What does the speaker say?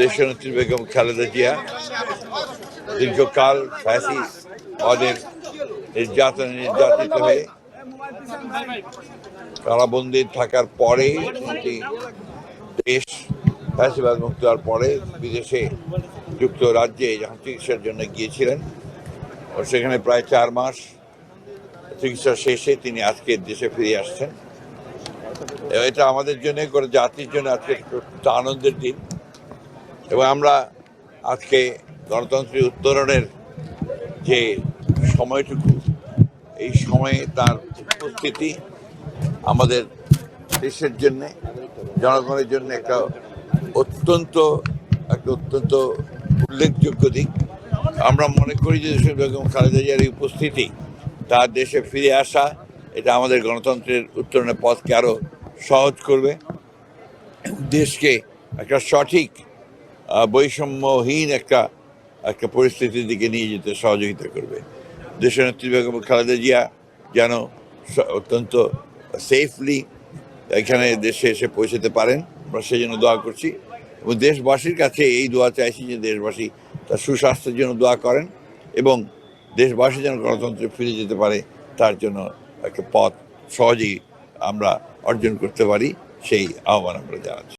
দেশনেত্রী বেগম খালেদা জিয়া দীর্ঘকাল ফ্যাসিস ওদের নির্যাতন নির্যাতিত হয়ে কারাবন্দি থাকার পরে দেশ ফ্যাসিবাদ মুক্ত হওয়ার পরে বিদেশে যুক্তরাজ্যে যখন চিকিৎসার জন্য গিয়েছিলেন সেখানে প্রায় চার মাস চিকিৎসা শেষে তিনি আজকে দেশে ফিরে আসছেন। এটা আমাদের জন্য করে, জাতির জন্য আজকে আনন্দের দিন। এবং আমরা আজকে গণতন্ত্রের উত্তরণের যে সময়টুকু, এই সময়ে তার উপস্থিতি আমাদের দেশের জন্যে, জনগণের জন্য একটা অত্যন্ত একটা অত্যন্ত উল্লেখযোগ্য দিক। আমরা মনে করি যে দেশের বেগম খালেদা জিয়ার উপস্থিতি, তার দেশে ফিরে আসা, এটা আমাদের গণতন্ত্রের উত্তরণের পথকে আরও সহজ করবে। দেশকে একটা সঠিক বৈষম্যহীন একটা একটা পরিস্থিতির দিকে নিয়ে যেতে সহযোগিতা করবে। দেশনেত্রী বেগম খালেদা জিয়া যেন অত্যন্ত সেফলি এখানে দেশে এসে পৌঁছতে পারেন, আমরা সেই জন্য দোয়া করছি। এবং দেশবাসীর কাছে এই দোয়া চাইছি যে দেশবাসী তার সুস্বাস্থ্যের জন্য দোয়া করেন এবং দেশবাসী যেন গণতন্ত্রে ফিরে যেতে পারে, তার জন্য একটা পথ সহজেই আমরা অর্জন করতে পারি, সেই আহ্বান আমরা জানাচ্ছি।